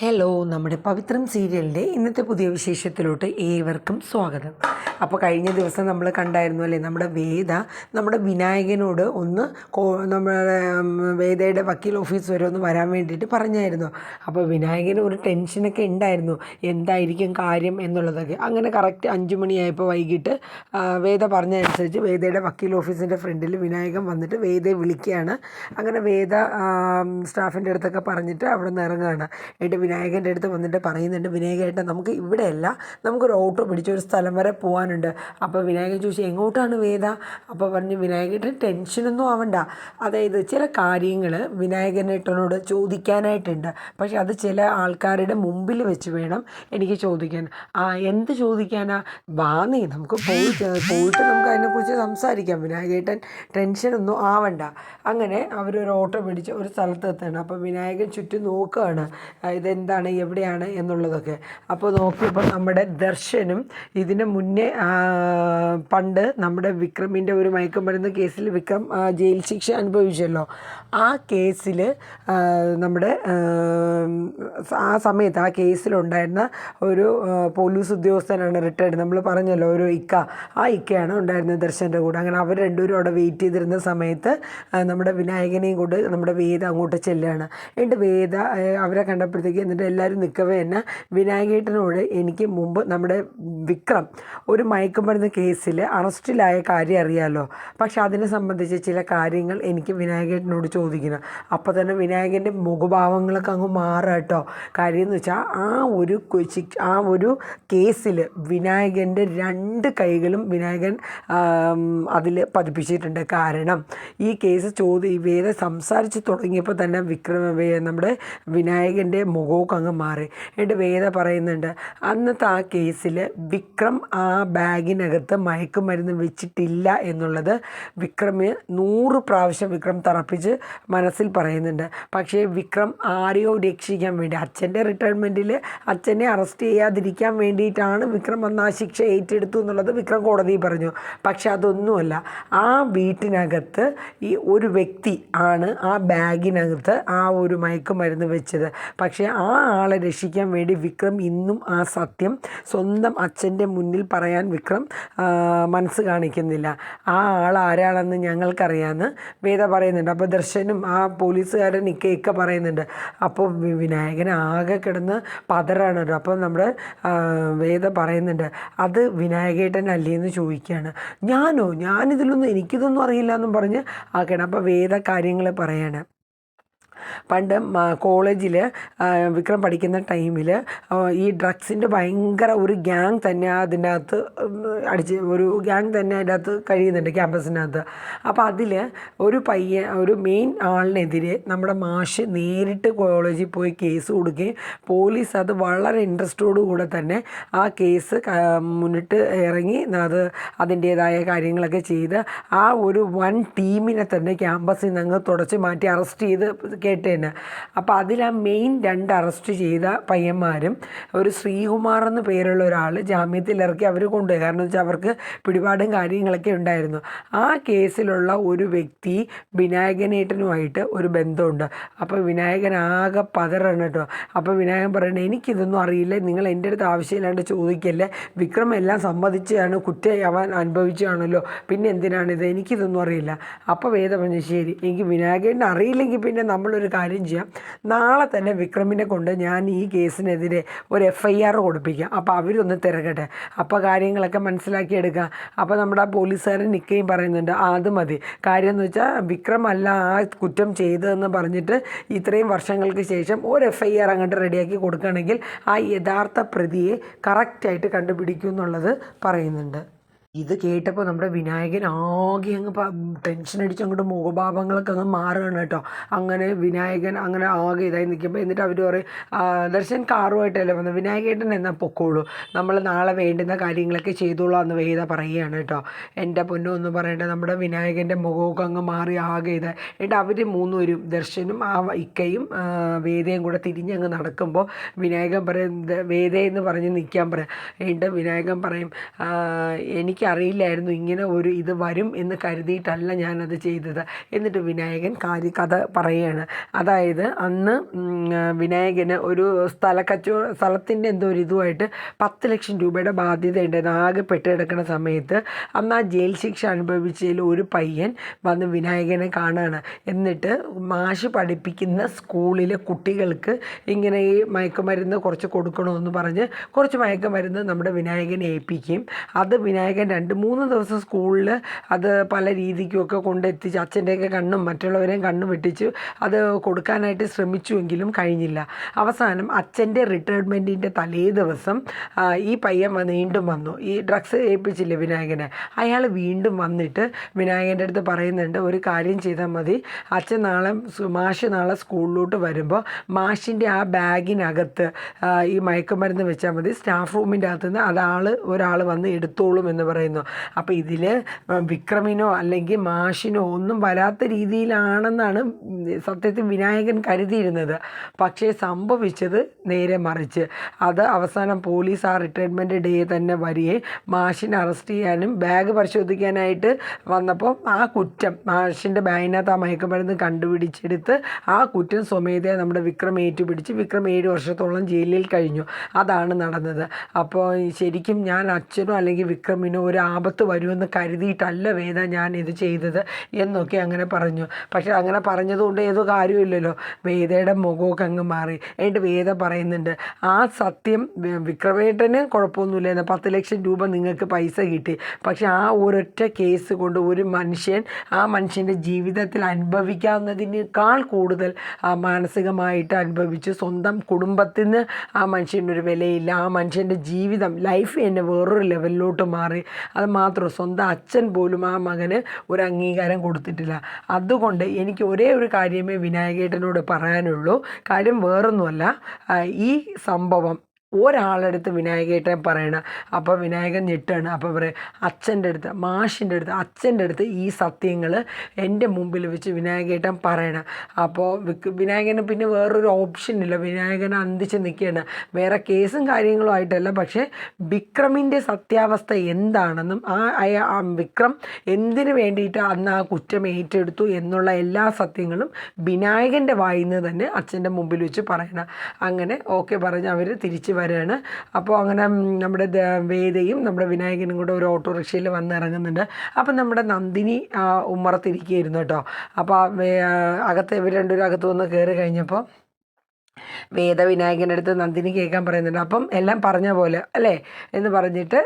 Hello നമ്മുടെ പവിത്രം സീരിയലിന്റെ ഇന്നത്തെ പുതിയ വിശേഷത്തിലോട്ട് ഏവർക്കും സ്വാഗതം. അപ്പോൾ കഴിഞ്ഞ ദിവസം നമ്മൾ കണ്ടായിരുന്നു അല്ലേ? നമ്മുടെ വേദ നമ്മുടെ വിനായകനോട് ഒന്ന് നമ്മുടെ വേദയുടെ വക്കീൽ ഓഫീസ് വരെ ഒന്ന് വരാൻ വേണ്ടിയിട്ട് പറഞ്ഞായിരുന്നു. അപ്പോൾ വിനായകന് ഒരു ടെൻഷനൊക്കെ ഉണ്ടായിരുന്നു. എന്തായിരിക്കും കാര്യം എന്നുള്ളതൊക്കെ. അങ്ങനെ കറക്റ്റ് അഞ്ച് മണിയായപ്പോൾ വൈകിട്ട് വേദ പറഞ്ഞതനുസരിച്ച് വേദയുടെ വക്കീൽ ഓഫീസിന്റെ ഫ്രണ്ടിൽ വിനായകൻ വന്നിട്ട് വേദയെ വിളിക്കുകയാണ്. അങ്ങനെ വേദ സ്റ്റാഫിന്റെ അടുത്തൊക്കെ പറഞ്ഞിട്ട് അവിടെ നിന്ന് ഇറങ്ങുകയാണ്. എന്നിട്ട് വിനായകന്റെ അടുത്ത് വന്നിട്ട് പറയുന്നുണ്ട് വിനായകേട്ട നമുക്ക് ഇവിടെയല്ല നമുക്കൊരു ഓട്ടോ പിടിച്ച് ഒരു സ്ഥലം വരെ പോകാനുണ്ട് അപ്പോൾ വിനായകൻ ചോദിച്ചു എങ്ങോട്ടാണ് വേദ? അപ്പോൾ പറഞ്ഞു വിനായകന്റെ ടെൻഷനൊന്നും ആവണ്ട. അതായത് ചില കാര്യങ്ങൾ വിനായകനേട്ടനോട് ചോദിക്കാനായിട്ടുണ്ട്. പക്ഷെ അത് ചില ആൾക്കാരുടെ മുമ്പിൽ വെച്ച് വേണം എനിക്ക് ചോദിക്കാൻ. ആ എന്ത് ചോദിക്കാനാ? വാ നീ നമുക്ക് പോയി പോയിട്ട് നമുക്ക് അതിനെക്കുറിച്ച് സംസാരിക്കാം. വിനായകേട്ടൻ ടെൻഷനൊന്നും ആവണ്ട. അങ്ങനെ അവരൊരു ഓട്ടോ പിടിച്ച് ഒരു സ്ഥലത്ത് എത്തണം അപ്പോൾ വിനായകൻ ചുറ്റും നോക്കുകയാണ്. ഇതെന്താണ് എവിടെയാണ് എന്നുള്ളതൊക്കെ. അപ്പോൾ നോക്കിയപ്പോൾ നമ്മുടെ ദർശനും ഇതിന് മുന്നേ പണ്ട് നമ്മുടെ വിക്രമിന്റെ ഒരു മയക്കുമരുന്ന് കേസിൽ വിക്രം ജയിൽ ശിക്ഷ അനുഭവിച്ചല്ലോ. ആ കേസിൽ നമ്മുടെ ആ, സമയത്ത് ആ കേസിലുണ്ടായിരുന്ന ഒരു പോലീസ് ഉദ്യോഗസ്ഥനാണ് റിട്ടയർഡ്. നമ്മൾ പറഞ്ഞല്ലോ ഒരു ഇക്ക. ആ ഇക്കയാണ് ഉണ്ടായിരുന്നത് ദർശന്റെ കൂടെ. അങ്ങനെ അവർ രണ്ടുപേരും അവിടെ വെയിറ്റ് ചെയ്തിരുന്ന സമയത്ത് നമ്മുടെ വിനായകനെയും കൊണ്ട് നമ്മുടെ വേദ അങ്ങോട്ട് ചെല്ലുകയാണ് എന്നിട്ട് വേദ അവരെ കണ്ടപ്പോഴത്തേക്ക് എന്നിട്ട് എല്ലാവരും നിൽക്കവേ തന്നെ വിനായകേട്ടനോട് എനിക്ക് മുമ്പ് നമ്മുടെ വിക്രം ഒരു മയക്കുമരുന്ന് കേസിൽ അറസ്റ്റിലായ കാര്യം അറിയാമല്ലോ പക്ഷെ അതിനെ സംബന്ധിച്ച് ചില കാര്യങ്ങൾ എനിക്ക് വിനായകനോട് ചോദിക്കണം. അപ്പോൾ തന്നെ വിനായകന്റെ മുഖഭാവങ്ങളൊക്കെ അങ്ങ് മാറുക കേട്ടോ. കാര്യം എന്ന് വെച്ചാൽ ആ ഒരു ആ ഒരു കേസിൽ വിനായകന്റെ രണ്ട് കൈകളും വിനായകൻ അതിൽ പതിപ്പിച്ചിട്ടുണ്ട്. കാരണം ഈ കേസ് ചോദ്യം വേദ സംസാരിച്ച് തുടങ്ങിയപ്പോൾ തന്നെ വിക്രമ നമ്മുടെ വിനായകന്റെ മുഖമൊക്കെ അങ്ങ് മാറി. എന്നിട്ട് വേദ പറയുന്നുണ്ട് അന്നത്തെ ആ കേസിൽ വിക്രം ആ ബാഗിനകത്ത് മയക്കുമരുന്ന് വെച്ചിട്ടില്ല എന്നുള്ളത് വിക്രമ് നൂറ് പ്രാവശ്യം വിക്രം തറപ്പിച്ച് മനസ്സിൽ പറയുന്നുണ്ട്. പക്ഷേ വിക്രം ആരെയോ രക്ഷിക്കാൻ വേണ്ടി അച്ഛന്റെ റിട്ടയർമെന്റിൽ അച്ഛനെ അറസ്റ്റ് ചെയ്യാതിരിക്കാൻ വേണ്ടിയിട്ടാണ് വിക്രം വന്ന് ആ ശിക്ഷ ഏറ്റെടുത്തു എന്നുള്ളത് വിക്രം കോടതിയിൽ പറഞ്ഞു. പക്ഷെ അതൊന്നുമല്ല ആ വീട്ടിനകത്ത് ഈ ഒരു വ്യക്തി ആണ് ആ ബാഗിനകത്ത് ആ ഒരു മയക്കുമരുന്ന് വെച്ചത്. പക്ഷേ ആ ആളെ രക്ഷിക്കാൻ വേണ്ടി വിക്രം ഇന്നും ആ സത്യം സ്വന്തം അച്ഛന്റെ മുന്നിൽ പറയാൻ വിക്രം മനസ്സ് കാണിക്കുന്നില്ല. ആ ആൾ ആരാണെന്ന് ഞങ്ങൾക്കറിയാമെന്ന് വേദ പറയുന്നുണ്ട്. അപ്പോൾ ദർശനും ആ പോലീസുകാരൻ ഇക്കയൊക്കെ പറയുന്നുണ്ട്. അപ്പോൾ വിനായകൻ ആകെ കിടന്ന് പതറാണ് അപ്പോൾ നമ്മുടെ വേദ പറയുന്നുണ്ട് അത് വിനായകേട്ടൻ അല്ലേ എന്ന് ചോദിക്കുകയാണ് ഞാനോ? ഞാനിതിലൊന്നും എനിക്കിതൊന്നും അറിയില്ല എന്നും പറഞ്ഞ് ആക്കണം അപ്പോൾ വേദ കാര്യങ്ങൾ പറയാണ്. പണ്ട് കോളേജിൽ വിക്രം പഠിക്കുന്ന ടൈമിൽ ഈ ഡ്രഗ്സിന്റെ ഭയങ്കര ഒരു ഗ്യാങ് തന്നെ അതിന്റെ അകത്ത് അടിച്ച് ഒരു ഗ്യാങ് തന്നെ അതിന്റെ അകത്ത് കഴിയുന്നുണ്ട് ക്യാമ്പസിനകത്ത്. അപ്പോൾ അതിൽ ഒരു പയ്യ ഒരു മെയിൻ ആളിനെതിരെ നമ്മുടെ മാഷ് നേരിട്ട് കോളേജിൽ പോയി കേസ് കൊടുക്കുകയും പോലീസ് അത് വളരെ ഇൻട്രസ്റ്റോടു കൂടെ തന്നെ ആ കേസ് മുന്നിട്ട് ഇറങ്ങി അത് അതിന്റേതായ കാര്യങ്ങളൊക്കെ ചെയ്ത് ആ ഒരു വൺ ടീമിനെ തന്നെ ക്യാമ്പസിൽ നിന്ന് അങ്ങ് തുടച്ച് മാറ്റി അറസ്റ്റ് ചെയ്ത് കേട്ടേന്. അപ്പോൾ അതിൽ ആ മെയിൻ രണ്ട് അറസ്റ്റ് ചെയ്ത പയ്യന്മാരും ഒരു ശ്രീകുമാർ എന്ന് പേരുള്ള ഒരാൾ ജാമ്യത്തിൽ ഇറക്കി അവർ കൊണ്ടുപോയി. കാരണം വെച്ചാൽ അവർക്ക് പിടിപാടും കാര്യങ്ങളൊക്കെ ഉണ്ടായിരുന്നു. ആ കേസിലുള്ള ഒരു വ്യക്തി വിനായകനേട്ടനുമായിട്ട് ഒരു ബന്ധമുണ്ട്. അപ്പോൾ വിനായകൻ ആകെ പതറാണ് കേട്ടോ. അപ്പോൾ വിനായകൻ പറയണേ എനിക്കിതൊന്നും അറിയില്ല. നിങ്ങൾ എന്റെ അടുത്ത് ആവശ്യമില്ലാണ്ട് ചോദിക്കല്ലേ. വിക്രം എല്ലാം സമ്മതിച്ചാണ് കുറ്റം അവൻ അനുഭവിച്ചാണല്ലോ പിന്നെ എന്തിനാണിത്? എനിക്കിതൊന്നും അറിയില്ല. അപ്പോൾ വേദ പറഞ്ഞു ശരി എനിക്ക് വിനായകനെ അറിയില്ലെങ്കിൽ പിന്നെ നമ്മളൊരു കാര്യം ചെയ്യാം. നാളെ തന്നെ വിക്രമിനെ കൊണ്ട് ഞാൻ ഈ കേസിനെതിരെ ഒരു എഫ് ഐ ആർ കൊടുപ്പിക്കാം. അപ്പോൾ അവരൊന്ന് തിരക്കട്ടെ അപ്പോൾ കാര്യങ്ങളൊക്കെ മനസ്സിലാക്കിയെടുക്കുക അപ്പോൾ നമ്മുടെ ആ പോലീസുകാരൻ നിൽക്കുകയും പറയുന്നുണ്ട് അത് മതി. കാര്യം എന്ന് വെച്ചാൽ വിക്രം അല്ല ആ കുറ്റം ചെയ്തതെന്ന് പറഞ്ഞിട്ട് ഇത്രയും വർഷങ്ങൾക്ക് ശേഷം ഒരു എഫ് ഐ ആർ അങ്ങോട്ട് റെഡിയാക്കി കൊടുക്കുകയാണെങ്കിൽ ആ യഥാർത്ഥ പ്രതിയെ കറക്റ്റായിട്ട് കണ്ടുപിടിക്കും എന്നുള്ളത് പറയുന്നുണ്ട്. ഇത് കേട്ടപ്പോൾ നമ്മുടെ വിനായകൻ ആകെ അങ്ങ് ടെൻഷൻ അടിച്ച് അങ്ങോട്ട് മുഖഭാവങ്ങളൊക്കെ അങ്ങ് മാറുകയാണ് കേട്ടോ. അങ്ങനെ വിനായകൻ അങ്ങനെ ആകെ ഇതായി നിൽക്കുമ്പോൾ എന്നിട്ട് അവർ പറയും ദർശൻ കാറുമായിട്ടല്ലേ വന്നത് വിനായകേട്ടൻ എന്നാൽ പൊക്കോളൂ. നമ്മൾ നാളെ വേണ്ടുന്ന കാര്യങ്ങളൊക്കെ ചെയ്തോളാം എന്ന് വേദ പറയുകയാണ് കേട്ടോ. എന്റെ പൊന്നും ഒന്നും നമ്മുടെ വിനായകന്റെ മുഖമൊക്കെ അങ്ങ് മാറി ആകെ ഇതായി. എന്നിട്ട് അവർ മൂന്നുപേരും ദർശനും ആ ഇക്കയും വേദയും കൂടെ തിരിഞ്ഞങ്ങ് നടക്കുമ്പോൾ വിനായകൻ പറയും വേദയെന്ന് പറഞ്ഞ് നിൽക്കാൻ പറയാം. എന്നിട്ട് വിനായകൻ പറയും എനിക്ക് എനിക്കറിയില്ലായിരുന്നു ഇങ്ങനെ ഒരു ഇത് വരും എന്ന് കരുതിയിട്ടല്ല ഞാനത് ചെയ്തത്. എന്നിട്ട് വിനായകൻ കാര്യ കഥ പറയുകയാണ്. അതായത് അന്ന് വിനായകന് ഒരു സ്ഥല കച്ചോ സ്ഥലത്തിന്റെ എന്തോ ഒരു ഇതുമായിട്ട് പത്ത് ലക്ഷം രൂപയുടെ ബാധ്യത ഉണ്ടായിരുന്നു. ആകെ പെട്ടെടുക്കുന്ന സമയത്ത് അന്ന് ആ ജയിൽ ശിക്ഷ അനുഭവിച്ചതിൽ ഒരു പയ്യൻ വന്ന് വിനായകനെ കാണുകയാണ് എന്നിട്ട് മാഷ് പഠിപ്പിക്കുന്ന സ്കൂളിലെ കുട്ടികൾക്ക് ഇങ്ങനെ ഈ മയക്കുമരുന്ന് കുറച്ച് കൊടുക്കണമെന്ന് പറഞ്ഞ് കുറച്ച് മയക്കുമരുന്ന് നമ്മുടെ വിനായകനെ ഏൽപ്പിക്കുകയും അത് വിനായകൻ രണ്ട് മൂന്ന് ദിവസം സ്കൂളിൽ അത് പല രീതിക്കുമൊക്കെ കൊണ്ടെത്തിച്ച് അച്ഛന്റെയൊക്കെ കണ്ണും മറ്റുള്ളവരെയും കണ്ണും വെട്ടിച്ച് അത് കൊടുക്കാനായിട്ട് ശ്രമിച്ചുവെങ്കിലും കഴിഞ്ഞില്ല. അവസാനം അച്ഛന്റെ റിട്ടയർമെന്റിന്റെ തലേ ദിവസം ഈ പയ്യൻ വീണ്ടും വന്നു. ഈ ഡ്രഗ്സ് ഏൽപ്പിച്ചില്ലേ വിനായകനെ? അയാൾ വീണ്ടും വന്നിട്ട് വിനായകന്റെ അടുത്ത് പറയുന്നുണ്ട് ഒരു കാര്യം ചെയ്താൽ മതി. അച്ഛൻ നാളെ മാഷ് നാളെ സ്കൂളിലോട്ട് വരുമ്പോൾ മാഷിന്റെ ആ ബാഗിനകത്ത് ഈ മയക്കുമരുന്ന് വെച്ചാൽ മതി. സ്റ്റാഫ് റൂമിന്റെ അകത്ത് നിന്ന് അതാൾ ഒരാൾ വന്ന് എടുത്തോളും എന്ന് പറയുന്നു. അപ്പോൾ ഇതിൽ വിക്രമിനോ അല്ലെങ്കിൽ മാഷിനോ ഒന്നും വരാത്ത രീതിയിലാണെന്നാണ് സത്യത്തിൽ വിനായകൻ കരുതിയിരുന്നത്. പക്ഷേ സംഭവിച്ചത് നേരെ മറിച്ച്. അത് അവസാനം പോലീസ് ആ റിട്ടയർമെന്റ് ഡേ തന്നെ വരികയെ മാഷിനെ അറസ്റ്റ് ചെയ്യാനും ബാഗ് പരിശോധിക്കാനായിട്ട് വന്നപ്പോൾ ആ കുറ്റം മാഷിന്റെ ബാഗിനകത്ത് ആ മയക്കുമരുന്ന് കണ്ടുപിടിച്ചെടുത്ത് ആ കുറ്റം സ്വമേധയാ നമ്മുടെ വിക്രം ഏറ്റുപിടിച്ച് വിക്രം ഏഴ് വർഷത്തോളം ജയിലിൽ കഴിഞ്ഞു. അതാണ് നടന്നത്. അപ്പോൾ ശരിക്കും ഞാൻ അച്ഛനോ അല്ലെങ്കിൽ വിക്രമിനോ ഒരു ആപത്ത് വരുമെന്ന് കരുതിയിട്ടല്ല വേദ ഞാൻ ഇത് ചെയ്തത് എന്നൊക്കെ അങ്ങനെ പറഞ്ഞു. പക്ഷെ അങ്ങനെ പറഞ്ഞതുകൊണ്ട് ഏതോ കാര്യമില്ലല്ലോ. വേദയുടെ മുഖമൊക്കെ അങ്ങ് മാറി. എന്നിട്ട് വേദ പറയുന്നുണ്ട് ആ സത്യം വിക്രമേട്ടന് കുഴപ്പമൊന്നുമില്ലായിരുന്നു പത്ത് ലക്ഷം രൂപ നിങ്ങൾക്ക് പൈസ കിട്ടി. പക്ഷെ ആ ഒരൊറ്റ കേസ് കൊണ്ട് ഒരു മനുഷ്യൻ ആ മനുഷ്യന്റെ ജീവിതത്തിൽ അനുഭവിക്കാവുന്നതിനേക്കാൾ കൂടുതൽ മാനസികമായിട്ട് അനുഭവിച്ച് സ്വന്തം കുടുംബത്തിന് ആ മനുഷ്യനൊരു വിലയില്ല. ആ മനുഷ്യന്റെ ജീവിതം ലൈഫ് തന്നെ വേറൊരു ലെവലിലോട്ട് മാറി. അത് മാത്രം സ്വന്തം അച്ഛൻ പോലും ആ മകന് ഒരു അംഗീകാരം കൊടുത്തിട്ടില്ല. അതുകൊണ്ട് എനിക്ക് ഒരേ ഒരു കാര്യമേ വിനായകേട്ടനോട് പറയാനുള്ളൂ. കാര്യം വേറൊന്നുമല്ല. ഈ സംഭവം ഒരാളടുത്ത് വിനായകേട്ടൻ പറയണം അപ്പോൾ വിനായകൻ ഞെട്ടാണ്. അപ്പോൾ പറയും അച്ഛന്റെ അടുത്ത് മാഷിന്റെ അടുത്ത് അച്ഛന്റെ അടുത്ത് ഈ സത്യങ്ങൾ എന്റെ മുമ്പിൽ വെച്ച് വിനായകേട്ടൻ പറയണം. അപ്പോൾ വിനായകന് പിന്നെ വേറൊരു ഓപ്ഷൻ ഇല്ല. വിനായകൻ അന്തിച്ച് നിൽക്കുകയാണ് വേറെ കേസും കാര്യങ്ങളും ആയിട്ടല്ല. പക്ഷേ വിക്രമിന്റെ സത്യാവസ്ഥ എന്താണെന്നും ആ ആ വിക്രം എന്തിനു വേണ്ടിയിട്ട് അന്ന് ആ കുറ്റം ഏറ്റെടുത്തു എന്നുള്ള എല്ലാ സത്യങ്ങളും വിനായകന്റെ വായിന്ന് തന്നെ അച്ഛന്റെ മുമ്പിൽ വെച്ച് പറയണം. അങ്ങനെ ഓക്കെ പറഞ്ഞ് അവർ തിരിച്ച് വരികയാണ്. അപ്പോൾ അങ്ങനെ നമ്മുടെ വേദയും നമ്മുടെ വിനായകനും കൂടെ ഒരു ഓട്ടോറിക്ഷയിൽ വന്ന് ഇറങ്ങുന്നുണ്ട്. അപ്പം നമ്മുടെ നന്ദിനി ഉമ്മറത്തിരിക്കുകയായിരുന്നു കേട്ടോ. അപ്പോൾ അകത്ത് ഇവർ രണ്ടുപേരും അകത്ത് വന്ന് കയറി കഴിഞ്ഞപ്പോൾ വേദവിനായകന്റെ അടുത്ത് നന്ദിനി കേൾക്കാൻ പറയുന്നുണ്ട്. അപ്പം എല്ലാം പറഞ്ഞ പോലെ അല്ലേ? എന്ന് പറഞ്ഞിട്ട്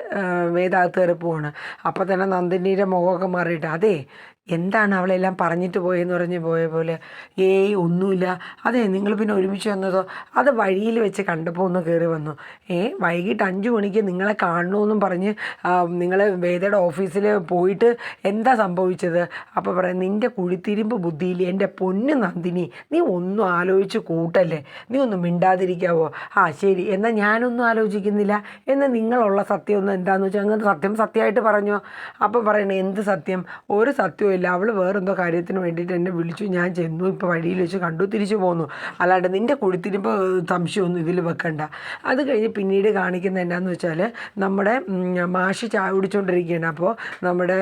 വേദ അകത്ത് കയറി പോവാണ്. അപ്പം തന്നെ നന്ദിനിയുടെ മുഖമൊക്കെ മാറിയിട്ട് അതെ എന്താണ് അവളെല്ലാം പറഞ്ഞിട്ട് പോയെന്ന് പറഞ്ഞ് പോയ പോലെ? ഏയ് ഒന്നുമില്ല. അതെ നിങ്ങൾ പിന്നെ ഒരുമിച്ച് വന്നതോ? അത് വഴിയിൽ വെച്ച് കണ്ടപ്പോൾ ഒന്ന് കയറി വന്നു. ഏ വൈകിട്ട് അഞ്ച് മണിക്ക് നിങ്ങളെ കാണണമെന്നും പറഞ്ഞ് നിങ്ങൾ വേദയുടെ ഓഫീസിൽ പോയിട്ട് എന്താ സംഭവിച്ചത്? അപ്പോൾ പറയാം നിന്റെ കുഴിത്തിരിമ്പ് ബുദ്ധിയിൽ എന്റെ പൊന്ന് നന്ദിനി നീ ഒന്നും ആലോചിച്ച് കൂട്ടല്ലേ? നീ ഒന്നും മിണ്ടാതിരിക്കാവോ? ആ ശരി. എന്നാൽ ഞാനൊന്നും ആലോചിക്കുന്നില്ല. എന്നാൽ നിങ്ങളുള്ള സത്യം ഒന്ന് എന്താണെന്ന് വെച്ചാൽ അങ്ങനെ സത്യം സത്യമായിട്ട് പറഞ്ഞോ. അപ്പോൾ പറയണേ എന്ത് സത്യം? ഒരു സത്യവും ഇല്ല. അവൾ വേറെന്തോ കാര്യത്തിന് വേണ്ടിയിട്ട് എന്നെ വിളിച്ചു. ഞാൻ ചെന്നു. ഇപ്പോൾ വഴിയിൽ വെച്ച് കണ്ടു. തിരിച്ചു പോന്നു. അല്ലാണ്ട് നിന്റെ കുടിത്തിരിപ്പോൾ സംശയമൊന്നും ഇതിൽ വെക്കണ്ട. അത് കഴിഞ്ഞ് പിന്നീട് കാണിക്കുന്ന എന്നാന്ന് വെച്ചാൽ നമ്മുടെ മാഷി ചായ കുടിച്ചുകൊണ്ടിരിക്കുകയാണ് അപ്പോൾ നമ്മുടെ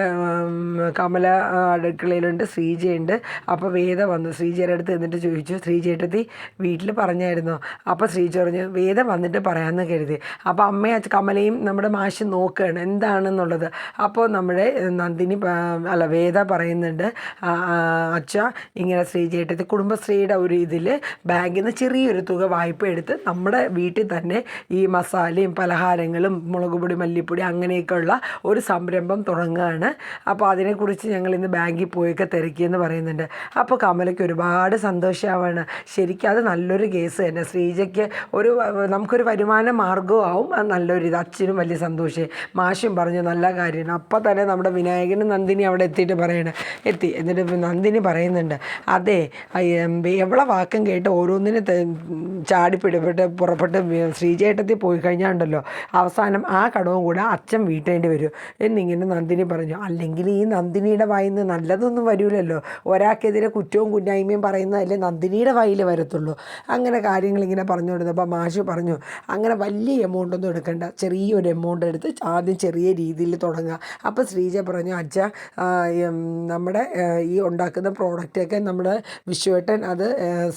കമല അടുക്കളയിലുണ്ട്. ശ്രീജയുണ്ട്. അപ്പോൾ വേദ വന്നു. ശ്രീജയുടെ അടുത്ത് എന്നിട്ട് ചോദിച്ചു. ശ്രീജേട്ടത്തി വീട്ടിൽ പറഞ്ഞായിരുന്നു? അപ്പോൾ ശ്രീജ പറഞ്ഞു വേദ വന്നിട്ട് പറയാമെന്ന് കരുതി. അപ്പോൾ അമ്മയും കമലയും നമ്മുടെ മാഷി നോക്കുകയാണ് എന്താണെന്നുള്ളത്. അപ്പോൾ നമ്മുടെ നന്ദിനി അല്ല വേദ പറയുന്നുണ്ട്. അച്ഛ ഇങ്ങനെ ശ്രീജേട്ടത്തി കുടുംബശ്രീയുടെ ഒരു ഇതിൽ ബാങ്കിൽ നിന്ന് ചെറിയൊരു തുക വായ്പ എടുത്ത് നമ്മുടെ വീട്ടിൽ തന്നെ ഈ മസാലയും പലഹാരങ്ങളും മുളക് പൊടി മല്ലിപ്പൊടി അങ്ങനെയൊക്കെയുള്ള ഒരു സംരംഭം തുടങ്ങുകയാണ് അപ്പോൾ അതിനെക്കുറിച്ച് ഞങ്ങൾ ഇന്ന് ബാങ്കിൽ പോയൊക്കെ തിരക്കിയെന്ന് പറയുന്നുണ്ട്. അപ്പോൾ കമലയ്ക്ക് ഒരുപാട് സന്തോഷമാവാണ് ശരിക്കും അത് നല്ലൊരു കേസ് തന്നെ. ശ്രീജയ്ക്ക് ഒരു നമുക്കൊരു വരുമാന മാർഗവും ആവും. അത് നല്ലൊരു ഇത്. അച്ഛനും വലിയ സന്തോഷമായി. മാഷും പറഞ്ഞു നല്ല കാര്യമാണ്. അപ്പോൾ തന്നെ നമ്മുടെ വിനായകനും നന്ദിനി അവിടെ എത്തിയിട്ട് പറയണേ. എത്തിയാണ് എത്തി. എന്നിട്ട് നന്ദിനി പറയുന്നുണ്ട് അതെ എവിടെ വാക്കും കേട്ട് ഓരോന്നിനും ചാടിപ്പിടിപ്പെട്ട് പുറപ്പെട്ട് ശ്രീചേട്ടത്തിൽ പോയി കഴിഞ്ഞാൽ ഉണ്ടല്ലോ അവസാനം ആ കടവും കൂടെ അച്ഛൻ വീട്ടേണ്ടി വരും. എന്നിങ്ങനെ നന്ദിനി പറഞ്ഞു. അല്ലെങ്കിൽ ഈ നന്ദിനിയുടെ വായിൽ നിന്ന് നല്ലതൊന്നും വരൂലല്ലോ. ഒരാൾക്കെതിരെ കുറ്റവും കുന്നായ്മയും പറയുന്നതല്ലേ നന്ദിനിയുടെ വായിൽ വരത്തുള്ളൂ. അങ്ങനെ കാര്യങ്ങൾ ഇങ്ങനെ പറഞ്ഞു കൊടുത്തപ്പോൾ മാഷ് പറഞ്ഞു അങ്ങനെ വലിയ എമൗണ്ടൊന്നും എടുക്കണ്ട. ചെറിയൊരു എമൗണ്ട് എടുത്ത് ആദ്യം ചെറിയ രീതിയിൽ തുടങ്ങുക അപ്പോൾ ശ്രീജ പറഞ്ഞു അച്ഛ നമ്മുടെ ഈ ഉണ്ടാക്കുന്ന പ്രോഡക്റ്റൊക്കെ നമ്മുടെ വിശ്വേട്ടൻ അത്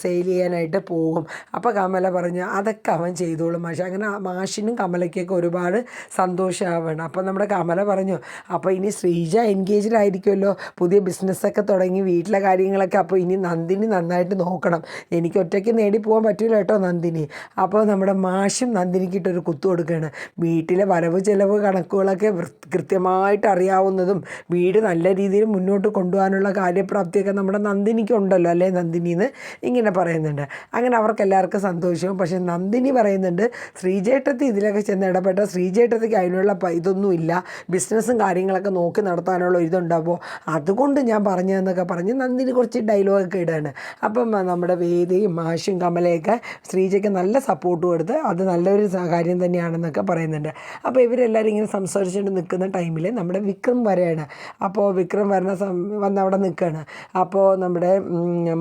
സെയിൽ ചെയ്യാനായിട്ട് പോകും. അപ്പോൾ കമല പറഞ്ഞു അതൊക്കെ അവൻ ചെയ്തോളും മാഷ്. അങ്ങനെ മാഷിനും കമലയ്ക്കൊക്കെ ഒരുപാട് സന്തോഷമാവണം. അപ്പോൾ നമ്മുടെ കമല പറഞ്ഞു അപ്പോൾ ഇനി ശ്രീജ എൻഗേജ്ഡ് ആയിരിക്കുമല്ലോ. പുതിയ ബിസിനസ്സൊക്കെ തുടങ്ങി വീട്ടിലെ കാര്യങ്ങളൊക്കെ അപ്പോൾ ഇനി നന്ദിനി നന്നായിട്ട് നോക്കണം. എനിക്ക് ഒറ്റയ്ക്ക് നേടി പോകാൻ പറ്റില്ല കേട്ടോ നന്ദിനി. അപ്പോൾ നമ്മുടെ മാഷും നന്ദിനിക്കിട്ടൊരു കുത്തു കൊടുക്കുകയാണ് വീട്ടിലെ വരവ് ചെലവ് കണക്കുകളൊക്കെ കൃത്യമായിട്ട് അറിയാവുന്നതും വീട് നല്ല രീതിയിൽ മുന്നോട്ട് കൊണ്ടുപോകാനുള്ള കാര്യപ്രാപ്തിയൊക്കെ നമ്മുടെ നന്ദിനിക്ക് ഉണ്ടല്ലോ അല്ലേ നന്ദിനിന്ന്? ഇങ്ങനെ പറയുന്നുണ്ട്. അങ്ങനെ അവർക്ക് എല്ലാവർക്കും സന്തോഷവും. പക്ഷേ നന്ദിനി പറയുന്നുണ്ട് ശ്രീചേട്ടത്തി ഇതിലൊക്കെ ചെന്ന് ഇടപെട്ട ശ്രീചേട്ടത്തിക്ക് അതിനുള്ള ഇതൊന്നുമില്ല ബിസിനസ്സും കാര്യങ്ങളൊക്കെ നോക്കി നടത്താനുള്ള ഇതുണ്ടാവുമോ അതുകൊണ്ട് ഞാൻ പറഞ്ഞതെന്നൊക്കെ പറഞ്ഞ് നന്ദിനി കുറച്ച് ഡയലോഗൊക്കെ ഇടുകയാണ് അപ്പം നമ്മുടെ വേദിയും മാഷും കമലയൊക്കെ ശ്രീജയ്ക്ക് നല്ല സപ്പോർട്ട് കൊടുത്ത് അത് നല്ലൊരു കാര്യം തന്നെയാണെന്നൊക്കെ പറയുന്നുണ്ട്. അപ്പോൾ ഇവരെല്ലാവരും ഇങ്ങനെ സംസാരിച്ചുകൊണ്ട് നിൽക്കുന്ന ടൈമിൽ നമ്മുടെ വിക്രം വരെയാണ്. അപ്പോൾ വിക്രം വരുന്ന വന്ന് അവിടെ നിൽക്കുകയാണ് അപ്പോൾ നമ്മുടെ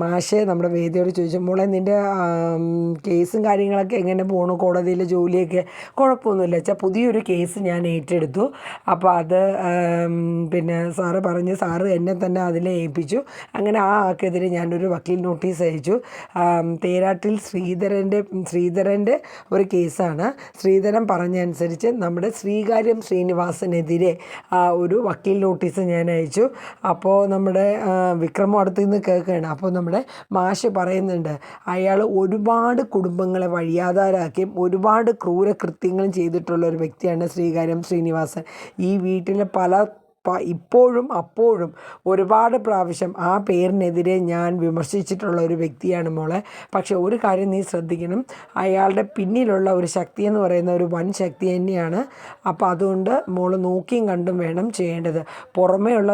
മാഷെ നമ്മുടെ വേദിയോട് ചോദിച്ചു മോളെ നിന്റെ കേസും കാര്യങ്ങളൊക്കെ എങ്ങനെ പോണു? കോടതിയിലെ ജോലിയൊക്കെ കുഴപ്പമൊന്നുമില്ല. വെച്ചാൽ പുതിയൊരു കേസ് ഞാൻ ഏറ്റെടുത്തു. അപ്പോൾ അത് പിന്നെ സാറ് പറഞ്ഞ് സാറ് എന്നെ തന്നെ അതിൽ ഏൽപ്പിച്ചു. അങ്ങനെ ആ ആൾക്കെതിരെ ഞാനൊരു വക്കീൽ നോട്ടീസ് അയച്ചു. തേരാട്ടിൽ ശ്രീധരന്റെ ശ്രീധരന്റെ ഒരു കേസാണ്. ശ്രീധരൻ പറഞ്ഞനുസരിച്ച് നമ്മുടെ ശ്രീകാര്യം ശ്രീനിവാസനെതിരെ ഒരു വക്കീൽ നോട്ടീസ് ഞാൻ അയച്ചു. അപ്പോൾ നമ്മുടെ വിക്രമം അടുത്ത് നിന്ന് കേൾക്കുകയാണ്. അപ്പോൾ നമ്മുടെ മാഷ് പറയുന്നുണ്ട് അയാൾ ഒരുപാട് കുടുംബങ്ങളെ വഴിയാധാരാക്കിയും ഒരുപാട് ക്രൂരകൃത്യങ്ങളും ചെയ്തിട്ടുള്ള ഒരു വ്യക്തിയാണ് ശ്രീകാര്യം ശ്രീനിവാസൻ. ഈ വീട്ടിലെ പല ഇപ്പോഴും അപ്പോഴും ഒരുപാട് പ്രാവശ്യം ആ പേരിനെതിരെ ഞാൻ വിമർശിച്ചിട്ടുള്ള ഒരു വ്യക്തിയാണ് മോളെ. പക്ഷേ ഒരു കാര്യം നീ ശ്രദ്ധിക്കണം. അയാളുടെ പിന്നിലുള്ള ഒരു ശക്തി എന്ന് പറയുന്ന ഒരു വൻ ശക്തി തന്നെയാണ് അപ്പോൾ അതുകൊണ്ട് മോൾ നോക്കിയും കണ്ടും വേണം ചെയ്യേണ്ടത്. പുറമേ ഉള്ള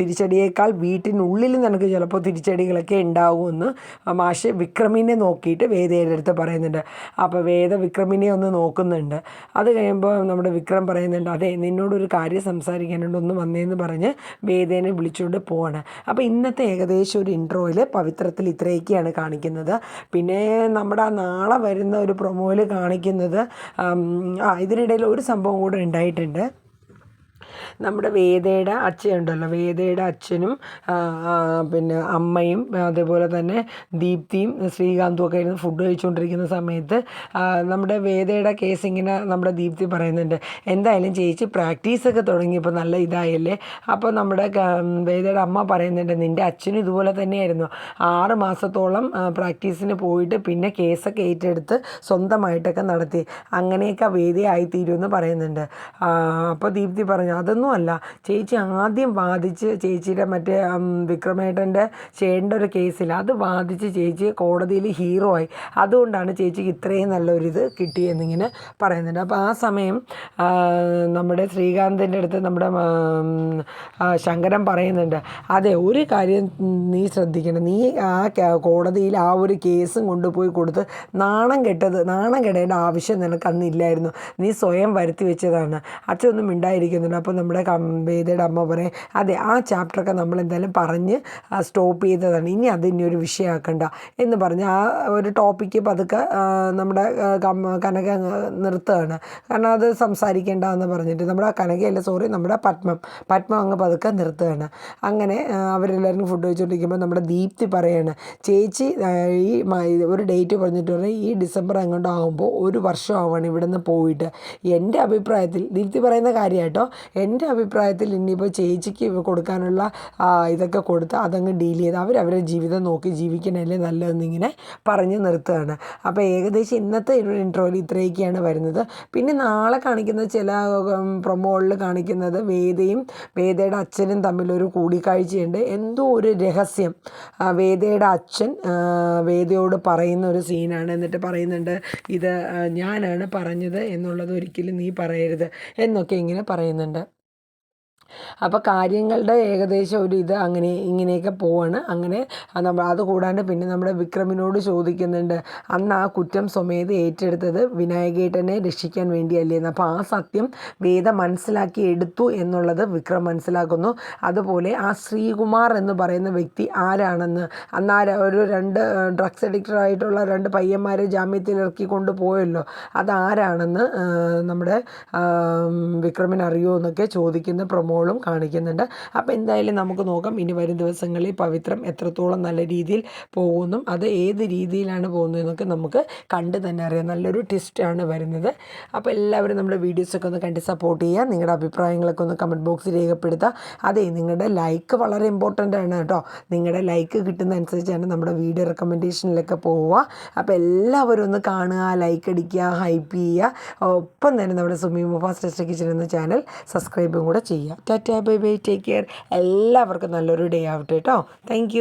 തിരിച്ചടിയേക്കാൾ വീട്ടിനുള്ളിൽ നിനക്ക് ചിലപ്പോൾ തിരിച്ചടികളൊക്കെ ഉണ്ടാകുമെന്ന് മാഷ് വിക്രമിനെ നോക്കിയിട്ട് വേദയുടെ അടുത്ത് പറയുന്നുണ്ട്. അപ്പോൾ വേദ വിക്രമിനെ ഒന്ന് നോക്കുന്നുണ്ട്. അത് കഴിയുമ്പോൾ നമ്മുടെ വിക്രം പറയുന്നുണ്ട് അതെ നിന്നോടൊരു കാര്യം സംസാരിക്കാനുണ്ട് ഒന്ന് വന്നേന്ന് പറഞ്ഞ് വേദേനെ വിളിച്ചുകൊണ്ട് പോവാണ്. അപ്പോൾ ഇന്നത്തെ ഏകദേശം ഒരു ഇൻട്രോയിൽ പവിത്രത്തിൽ ഇത്രയൊക്കെയാണ് കാണിക്കുന്നത്. പിന്നെ നമ്മുടെ നാളെ വരുന്ന ഒരു പ്രൊമോയിൽ കാണിക്കുന്നത് ഇതിനിടയിൽ ഒരു സംഭവം കൂടെ ഉണ്ടായിട്ടുണ്ട്. നമ്മുടെ വേദയുടെ അച്ഛനുണ്ടല്ലോ വേദയുടെ അച്ഛനും പിന്നെ അമ്മയും അതേപോലെ തന്നെ ദീപ്തിയും ശ്രീകാന്തും ഒക്കെ ഇരുന്ന് ഫുഡ് കഴിച്ചുകൊണ്ടിരിക്കുന്ന സമയത്ത് നമ്മുടെ വേദയുടെ കേസ് ഇങ്ങനെ നമ്മുടെ ദീപ്തി പറയുന്നുണ്ട്. എന്തായാലും ചേച്ചി പ്രാക്ടീസൊക്കെ തുടങ്ങിയപ്പോൾ നല്ല ഇതായല്ലേ? അപ്പോൾ നമ്മുടെ വേദയുടെ അമ്മ പറയുന്നുണ്ട് നിന്റെ അച്ഛനും ഇതുപോലെ തന്നെയായിരുന്നു. ആറ് മാസത്തോളം പ്രാക്ടീസിന് പോയിട്ട് പിന്നെ കേസൊക്കെ ഏറ്റെടുത്ത് സ്വന്തമായിട്ടൊക്കെ നടത്തി. അങ്ങനെയൊക്കെ വേദിയായിത്തീരുമെന്ന് പറയുന്നുണ്ട്. അപ്പോൾ ദീപ്തി പറഞ്ഞു അതൊന്നും അല്ല ചേച്ചി ആദ്യം വാദിച്ച് ചേച്ചിയുടെ മറ്റേ വിക്രമേട്ടന്റെ ചേട്ടന്റെ ഒരു കേസിൽ അത് വാദിച്ച് ചേച്ചി കോടതിയിൽ ഹീറോ ആയി. അതുകൊണ്ടാണ് ചേച്ചിക്ക് ഇത്രയും നല്ലൊരിത് കിട്ടിയെന്നിങ്ങനെ പറയുന്നുണ്ട്. അപ്പോൾ ആ സമയം നമ്മുടെ ശ്രീകാന്തിന്റെ അടുത്ത് നമ്മുടെ ശങ്കരൻ പറയുന്നുണ്ട് അതെ ഒരു കാര്യം നീ ശ്രദ്ധിക്കണം. നീ ആ കോടതിയിൽ ആ ഒരു കേസും കൊണ്ടുപോയി കൊടുത്ത് നാണം കെട്ടത് നാണം കെടേണ്ട ആവശ്യം നിനക്ക് അന്നില്ലായിരുന്നു നീ സ്വയം വരുത്തി വെച്ചതാണ്. അച്ഛനൊന്നും മിണ്ടായിരിക്കുന്നുണ്ട്. അപ്പോൾ നമ്മുടെ വേദയുടെ അമ്മ പറയും അതെ ആ ചാപ്റ്ററൊക്കെ നമ്മൾ എന്തായാലും പറഞ്ഞ് സ്റ്റോപ്പ് ചെയ്തതാണ്. ഇനി അത് ഇനി ഒരു വിഷയമാക്കണ്ട. എന്ന് പറഞ്ഞ് ആ ഒരു ടോപ്പിക്ക് പതുക്കെ നമ്മുടെ കനക നിർത്തുകയാണ്. കാരണം അത് സംസാരിക്കേണ്ട എന്ന് പറഞ്ഞിട്ട് നമ്മുടെ കനകയല്ല സോറി നമ്മുടെ പത്മം. പത്മം അങ്ങ് പതുക്കെ നിർത്തുകയാണ്. അങ്ങനെ അവരെല്ലാവരും ഫുഡ് കഴിച്ചുകൊണ്ടിരിക്കുമ്പോൾ നമ്മുടെ ദീപ്തി പറയാണ് ചേച്ചി ഈ ഒരു ഡേറ്റ് പറഞ്ഞിട്ട് പറഞ്ഞാൽ ഈ ഡിസംബർ അങ്ങോട്ട് ആകുമ്പോൾ ഒരു വർഷം ആവണം ഇവിടെ നിന്ന് പോയിട്ട്. എന്റെ അഭിപ്രായത്തിൽ ദീപ്തി പറയുന്ന കാര്യമായിട്ടോ കേട്ടോ എന്റെ അഭിപ്രായത്തിൽ ഇനിയിപ്പോൾ ചേച്ചിക്ക് കൊടുക്കാനുള്ള ഇതൊക്കെ കൊടുത്ത് അതങ്ങ് ഡീൽ ചെയ്ത് അവരവരുടെ ജീവിതം നോക്കി ജീവിക്കണല്ലേ നല്ലതെന്നിങ്ങനെ പറഞ്ഞ് നിർത്തുകയാണ്. അപ്പോൾ ഏകദേശം ഇന്നത്തെ ഒരു ഇൻട്രോയിൽ ഇത്രയൊക്കെയാണ് വരുന്നത്. പിന്നെ നാളെ കാണിക്കുന്ന ചില പ്രൊമോകളിൽ കാണിക്കുന്നത് വേദയും വേദയുടെ അച്ഛനും തമ്മിലൊരു കൂടിക്കാഴ്ചയുണ്ട്. എന്തോ ഒരു രഹസ്യം. വേദയുടെ അച്ഛൻ വേദയോട് പറയുന്ന ഒരു സീനാണ്. എന്നിട്ട് പറയുന്നുണ്ട് ഇത് ഞാനാണ് പറഞ്ഞത് എന്നുള്ളത് ഒരിക്കലും നീ പറയരുത് എന്നൊക്കെ ഇങ്ങനെ പറയുന്നുണ്ട്. അപ്പോൾ കാര്യങ്ങളുടെ ഏകദേശം ഒരു ഇത് അങ്ങനെ ഇങ്ങനെയൊക്കെ പോവാണ്. അങ്ങനെ നമ്മൾ അത് കൂടാണ്ട് പിന്നെ നമ്മുടെ വിക്രമിനോട് ചോദിക്കുന്നുണ്ട് അന്ന് ആ കുറ്റം സ്വമേധ ഏറ്റെടുത്തത് വിനായകേട്ടനെ രക്ഷിക്കാൻ വേണ്ടിയല്ലേ? എന്ന്. അപ്പോൾ ആ സത്യം വേദ മനസ്സിലാക്കി എടുത്തു എന്നുള്ളത് വിക്രം മനസ്സിലാക്കുന്നു. അതുപോലെ ആ ശ്രീകുമാർ എന്ന് പറയുന്ന വ്യക്തി ആരാണെന്ന്. അന്ന് ആ ഒരു രണ്ട് ഡ്രഗ്സ് അഡിക്റ്റഡ് ആയിട്ടുള്ള രണ്ട് പയ്യന്മാരെ ജാമ്യത്തിൽ ഇറക്കി കൊണ്ടുപോയല്ലോ അതാരാണെന്ന് നമ്മുടെ വിക്രമിന് എന്നൊക്കെ ചോദിക്കുന്ന പ്രൊമോളും കാണിക്കുന്നുണ്ട്. അപ്പോൾ എന്തായാലും നമുക്ക് നോക്കാം. ഇനി വരും ദിവസങ്ങളിൽ പവിത്രം എത്രത്തോളം നല്ല രീതിയിൽ പോകുന്നു. അത് ഏത് രീതിയിലാണ് പോകുന്നതെന്നൊക്കെ നമുക്ക് കണ്ട് തന്നെ അറിയാം. നല്ലൊരു ട്വിസ്റ്റാണ് വരുന്നത്. അപ്പോൾ എല്ലാവരും നമ്മുടെ വീഡിയോസൊക്കെ ഒന്ന് കണ്ട് സപ്പോർട്ട് ചെയ്യുക. നിങ്ങളുടെ അഭിപ്രായങ്ങളൊക്കെ ഒന്ന് കമന്റ് ബോക്സിൽ രേഖപ്പെടുത്തുക. അതെ നിങ്ങളുടെ ലൈക്ക് വളരെ ഇമ്പോർട്ടന്റ് ആണ് കേട്ടോ. നിങ്ങളുടെ ലൈക്ക് കിട്ടുന്ന അനുസരിച്ചാണ് നമ്മുടെ വീഡിയോ റെക്കമെൻഡേഷനിലൊക്കെ പോവുക. അപ്പോൾ എല്ലാവരും ഒന്ന് കാണുക ലൈക്ക് അടിക്കുക ഹൈപ്പ് ചെയ്യുക. ഒപ്പം തന്നെ നമ്മുടെ സുമീമ ഫാസ്റ്റ് ടെസ്റ്റ് കിച്ചൻ എന്ന ചാനൽ സബ്സ്ക്രൈബും കൂടെ ചെയ്യുക. Tata bye bye take care എല്ലാവർക്കും നല്ലൊരു ഡേ ആവട്ടെ കേട്ടോ താങ്ക്